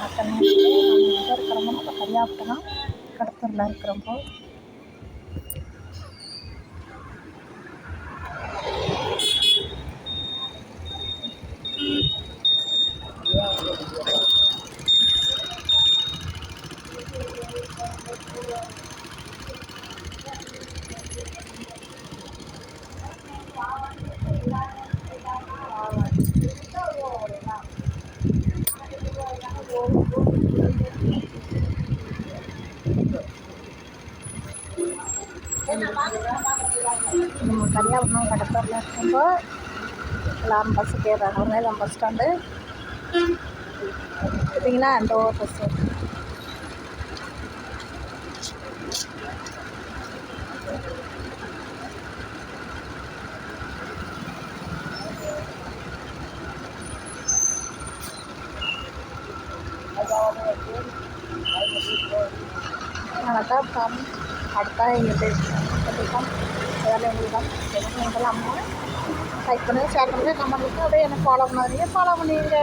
வணக்கம் நேயர்களே. நம்ம எங்கே இருக்கிறோமோ நம்ம கரியாப்பட்டணம் கடத்தூரில் இருக்கிறப்போ Thank you. நம்ம கரியாப்பட்டணம் கடத்தூரில் இருக்கும்போது எல்லாம் பஸ் கேட்குறாங்க ஒரு நேரம் பஸ் ஸ்டாண்டு பார்த்தீங்கன்னா அந்த ஒரு பஸ்ஸு வணக்கம் அடுத்த எங்கள் கண்டிப்பாக வேலை எங்களுக்கு நீங்களும் அம்மா லைக் பண்ணுங்கள் ஷேர் பண்ணுங்கள் கமெண்ட் பண்ணுங்கள் அப்படியே எனக்கு ஃபாலோ பண்ணாதீங்க ஃபாலோ பண்ணுவீங்க